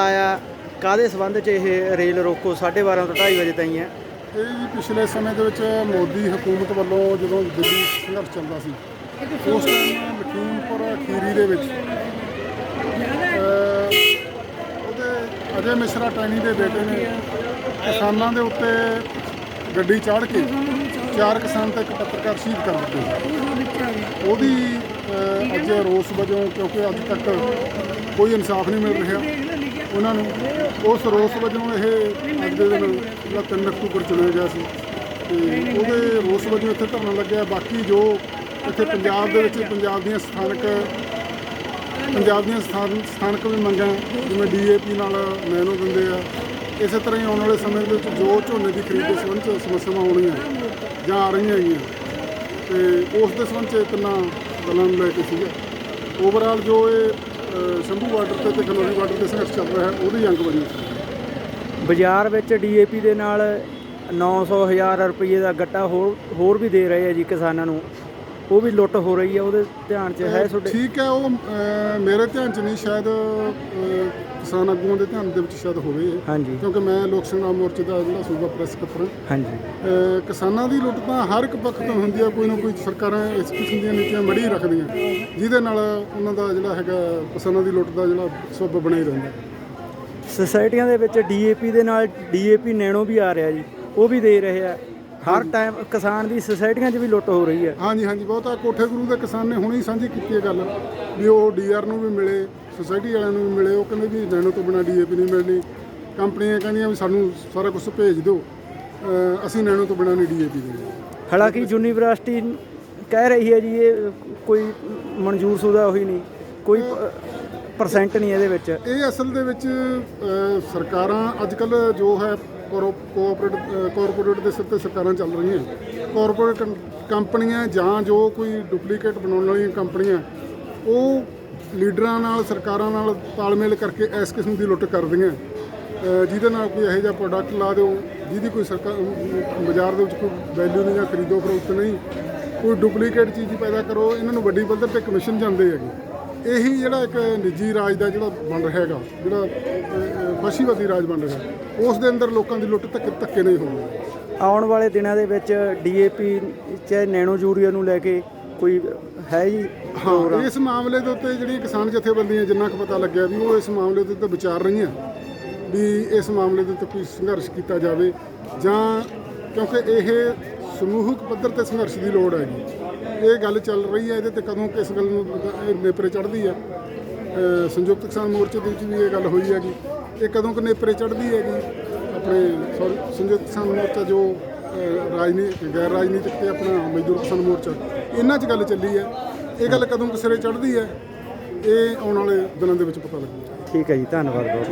ਆਇਆ ਕਾਦੇ ਸਬੰਧ ਚ ਇਹ ਰੇਲ ਰੋਕੋ? 12:30 ਤੋਂ 2:30 ਵਜੇ ਤਾਈਂ ਹੈ। ਇਹ ਜੀ ਪਿਛਲੇ ਸਮੇਂ ਦੇ ਵਿੱਚ ਮੋਦੀ ਹਕੂਮਤ ਵੱਲੋਂ ਜਦੋਂ ਦਿੱਲੀ ਸੰਘਰਸ਼ ਚੱਲਦਾ ਸੀ, ਉਸ ਟਾਈਮ ਲਖੀਮਪੁਰ ਖੀਰੀ ਦੇ ਵਿੱਚ ਉਹਦੇ ਅਜੇ ਮਿਸ਼ਰਾ ਟੈਣੀ ਦੇ ਬੇਟੇ ਨੇ ਕਿਸਾਨਾਂ ਦੇ ਉੱਤੇ ਗੱਡੀ ਚਾੜ ਕੇ ਚਾਰ ਕਿਸਾਨ ਤੇ ਇੱਕ ਪੱਤਰਕਾਰ ਸ਼ਹੀਦ ਕਰ ਦਿੱਤੇ ਉਹਦੀ ਅੱਜ ਰੋਸ ਵਜੋਂ ਕਿਉਂਕਿ ਅੱਜ ਤੱਕ ਕੋਈ ਇਨਸਾਫ ਨਹੀਂ ਮਿਲ ਰਿਹਾ। ਉਹਨਾਂ ਨੂੰ ਉਸ ਰੋਸ ਵਜੋਂ ਇਹ ਅੱਜ ਦੇ ਦਿਨ ਜਿਹੜਾ 3 ਅਕਤੂਬਰ ਚੁਣਿਆ ਗਿਆ ਸੀ। ਤੇ ਉਹਦੇ ਰੋਸ ਵਜੋਂ ਇੱਥੇ ਧਰਨਾ ਲੱਗਿਆ। ਬਾਕੀ ਜੋ ਇੱਥੇ ਪੰਜਾਬ ਦੇ ਵਿੱਚ ਪੰਜਾਬ ਦੀਆਂ ਸਥਾਨਕ ਪੰਜਾਬ ਦੀਆਂ ਸਥਾਨ ਸਥਾਨਕ ਵੀ ਮੰਗਾਂ ਜਿਵੇਂ ਡੀਏਪੀ ਨਾਲ ਨੈਨੋ ਦਿੰਦੇ ਆ। ਇਸੇ ਤਰ੍ਹਾਂ ਹੀ ਆਉਣ ਵਾਲੇ ਸਮੇਂ ਦੇ ਵਿੱਚ ਜੋ ਝੋਨੇ ਦੀ ਖਰੀਦ ਦੇ ਸੰਬੰਧ 'ਚ ਸਮੱਸਿਆਵਾਂ ਆਉਣੀਆਂ ਜਾਂ ਆ ਰਹੀਆਂ ਹੈਗੀਆਂ। ਤੇ ਉਸ ਦੇ ਸੰਬੰਧ 'ਚ ਤਿੰਨਾਂ ਗੱਲਾਂ ਲੈ ਕੇ ਸੀਗਾ। ਓਵਰਆਲ ਜੋ ਇਹ ਸ਼ੰਭੂ ਬਾਰਡਰ ਤੇ ਤੇ ਖਨੌਰੀ ਬਾਰਡਰ ਤੇ ਸੰਘਰਸ਼ ਚੱਲ ਰਿਹਾ ਹੈ, ਉਹਦੀ ਅੰਗ ਬਣੀ ਬਾਜ਼ਾਰ ਵਿੱਚ ਡੀਏਪੀ ਦੇ ਨਾਲ 900 ਹਜ਼ਾਰ ਰੁਪਏ ਦਾ ਗੱਟਾ ਹੋਰ ਹੋਰ ਵੀ ਦੇ ਰਹੇ ਆ ਜੀ ਕਿਸਾਨਾਂ ਨੂੰ। ਉਹ ਵੀ ਲੁੱਟ ਹੋ ਰਹੀ ਹੈ ਉਹਦੇ ਧਿਆਨ 'ਚ ਹੈ ਤੁਹਾਡੇ? ਠੀਕ ਹੈ ਉਹ ਮੇਰੇ ਧਿਆਨ 'ਚ ਨਹੀਂ ਸ਼ਾਇਦ ਕਿਸਾਨ ਆਗੂਆਂ ਦੇ ਧਿਆਨ ਦੇ ਵਿੱਚ ਸ਼ਾਇਦ ਹੋਵੇ ਇਹ। ਹਾਂਜੀ। ਕਿਉਂਕਿ ਮੈਂ ਲੋਕ ਸੰਗਰਾਮ ਮੋਰਚੇ ਦਾ ਜਿਹੜਾ ਸੂਬਾ ਪ੍ਰੈਸ ਸਕੱਤਰ ਹਾਂ। ਹਾਂਜੀ। ਕਿਸਾਨਾਂ ਦੀ ਲੁੱਟ ਤਾਂ ਹਰ ਇੱਕ ਪੱਖ ਤੋਂ ਹੁੰਦੀ ਆ ਕੋਈ ਨਾ ਕੋਈ ਸਰਕਾਰਾਂ ਇਸ ਕਿਸਮ ਦੀਆਂ ਨੀਤੀਆਂ ਮੜੀ ਰੱਖਦੀਆਂ। ਜਿਹਦੇ ਨਾਲ ਉਹਨਾਂ ਦਾ ਜਿਹੜਾ ਹੈਗਾ ਕਿਸਾਨਾਂ ਦੀ ਲੁੱਟ ਦਾ ਜਿਹੜਾ ਸਬਬ ਬਣਿਆ ਹੀ ਰਹਿੰਦਾ। ਸੁਸਾਇਟੀਆਂ ਦੇ ਵਿੱਚ ਡੀਏਪੀ ਦੇ ਨਾਲ ਡੀਏਪੀ ਨੈਣੋ ਵੀ ਆ ਰਿਹਾ ਜੀ ਉਹ ਵੀ ਦੇ ਰਹੇ ਆ। ਹਰ ਟਾਈਮ ਕਿਸਾਨ ਦੀ ਸੁਸਾਇਟੀਆਂ 'ਚ ਵੀ ਲੁੱਟ ਹੋ ਰਹੀ ਹੈ। ਹਾਂਜੀ ਹਾਂਜੀ ਬਹੁਤਾ ਕੋਠੇ ਗੁਰੂ ਦੇ ਕਿਸਾਨ ਨੇ ਹੁਣੇ ਹੀ ਸਾਂਝੀ ਕੀਤੀ ਹੈ ਗੱਲ ਵੀ ਉਹ ਡੀਆਰ ਨੂੰ ਵੀ ਮਿਲੇ ਸੁਸਾਇਟੀ ਵਾਲਿਆਂ ਨੂੰ ਵੀ ਮਿਲੇ। ਉਹ ਕਹਿੰਦੇ ਵੀ ਨੈਣੋ ਤੋਂ ਬਿਨਾ ਡੀਏਪੀ ਨਹੀਂ ਮਿਲਣੀ। ਕੰਪਨੀਆਂ ਕਹਿੰਦੀਆਂ ਵੀ ਸਾਨੂੰ ਸਾਰਾ ਕੁਝ ਭੇਜ ਦਿਓ। ਅਸੀਂ ਨੈਣੋ ਤੋਂ ਬਿਨਾ ਨਹੀਂ ਡੀਏਪੀ ਦੇਣੀ ਹਾਲਾਂਕਿ ਯੂਨੀਵਰਸਿਟੀ ਕਹਿ ਰਹੀ ਹੈ ਜੀ ਇਹ ਕੋਈ ਮਨਜ਼ੂਰ ਸ਼ੁਦਾ ਹੋਈ ਨਹੀਂ। ਕੋਈ ਪਰਸੈਂਟ ਨਹੀਂ ਇਹਦੇ ਵਿੱਚ। ਇਹ ਅਸਲ ਦੇ ਵਿੱਚ ਅ, ਸਰਕਾਰਾਂ ਅੱਜ ਕੱਲ ਜੋ ਹੈ ਕੋਆਪਰੇਟ ਕਾਰਪੋਰੇਟ ਦੇ ਸਿਰ ਤੇ ਸਰਕਾਰਾਂ ਚੱਲ ਰਹੀਆਂ। ਕਾਰਪੋਰੇਟ ਕੰਪਨੀਆਂ ਜਾਂ ਜੋ ਕੋਈ ਡੁਪਲੀਕੇਟ ਬਣਾਉਣ ਵਾਲੀਆਂ ਕੰਪਨੀਆਂ ਉਹ ਲੀਡਰਾਂ ਨਾਲ ਸਰਕਾਰਾਂ ਨਾਲ ਤਾਲਮੇਲ ਕਰਕੇ ਇਸ ਕਿਸਮ ਦੀ ਲੁੱਟ ਕਰਦੀਆਂ। ਅ, ਜਿਹਦੇ ਨਾਲ ਕੋਈ ਇਹੋ ਜਿਹਾ ਪ੍ਰੋਡਕਟ ਲਾ ਦਿਓ ਜਿਹਦੀ ਕੋਈ ਸਰਕਾਰ ਬਾਜ਼ਾਰ ਦੇ ਵਿੱਚ ਕੋਈ ਵੈਲਿਊ ਨਹੀਂ ਜਾਂ ਖਰੀਦੋ ਫਰੋਖਤ ਨਹੀਂ ਕੋਈ ਡੁਪਲੀਕੇਟ ਚੀਜ਼ ਪੈਦਾ ਕਰੋ ਇਹਨਾਂ ਨੂੰ ਵੱਡੀ ਪੱਧਰ ਤੇ ਕਮਿਸ਼ਨ ਜਾਂਦੇ ਹੈਗੇ। ਇਹੀ ਜਿਹੜਾ ਇੱਕ ਨਿੱਜੀ ਰਾਜ ਦਾ ਜਿਹੜਾ ਬਣ ਰਿਹਾ ਹੈਗਾ ਜਿਹੜਾ ਫਾਸ਼ੀਵਾਦੀ ਰਾਜ ਬਣ ਰਿਹਾ ਉਸ ਦੇ ਅੰਦਰ ਲੋਕਾਂ ਦੀ ਲੁੱਟ ਧੱਕੇ ਧੱਕੇ ਨਹੀਂ ਹੋਣੀ ਆਉਣ ਵਾਲੇ ਦਿਨਾਂ ਦੇ ਵਿੱਚ ਡੀਏਪੀ ਚਾਹੇ ਨੈਣੋ ਯੂਰੀਆ ਨੂੰ ਲੈ ਕੇ ਕੋਈ ਹੈ ਜੀ ਹਾਂ ਇਸ ਮਾਮਲੇ ਦੇ ਉੱਤੇ ਜਿਹੜੀਆਂ ਕਿਸਾਨ ਜਥੇਬੰਦੀਆਂ ਜਿੰਨਾ ਕੁ ਪਤਾ ਲੱਗਿਆ ਵੀ ਉਹ ਇਸ ਮਾਮਲੇ ਦੇ ਉੱਤੇ ਵਿਚਾਰ ਰਹੀਆਂ ਵੀ ਇਸ ਮਾਮਲੇ ਦੇ ਉੱਤੇ ਕੋਈ ਸੰਘਰਸ਼ ਕੀਤਾ ਜਾਵੇ ਜਾਂ ਕਿਉਂਕਿ ਇਹ ਸਮੂਹਿਕ ਪੱਧਰ ਤੇ ਸੰਘਰਸ਼ ਦੀ ਲੋੜ ਹੈਗੀ। ਇਹ ਗੱਲ ਚੱਲ ਰਹੀ ਹੈ, ਇਹਦੇ ਤੇ ਕਦੋਂ ਕਿਸ ਗੱਲ ਨੂੰ ਇਹ ਨੇਪਰੇ ਚੜ੍ਹਦੀ ਹੈ। ਸੰਯੁਕਤ ਕਿਸਾਨ ਮੋਰਚੇ ਦੇ ਵਿੱਚ ਵੀ ਇਹ ਗੱਲ ਹੋਈ ਹੈਗੀ। ਇਹ ਕਦੋਂ ਕਿ ਨੇਪਰੇ ਚੜ੍ਹਦੀ ਹੈਗੀ? ਆਪਣੇ ਸੌਰੀ, ਸੰਯੁਕਤ ਕਿਸਾਨ ਮੋਰਚਾ ਜੋ, ਅਹ ਰਾਜਨੀਤਿਕ ਗੈਰ ਰਾਜਨੀਤਿਕ ਤੇ ਆਪਣਾ ਮਜ਼ਦੂਰ ਕਿਸਾਨ ਮੋਰਚਾ, ਇਹਨਾਂ 'ਚ ਗੱਲ ਚੱਲੀ ਹੈ। ਇਹ ਗੱਲ ਕਦੋਂ ਕਿ ਸਿਰੇ ਚੜ੍ਹਦੀ ਹੈ? ਇਹ ਆਉਣ ਵਾਲੇ ਦਿਨਾਂ ਦੇ ਵਿੱਚ ਪਤਾ ਲੱਗੂ। ਠੀਕ ਹੈ ਜੀ, ਧੰਨਵਾਦ ਬਹੁਤ।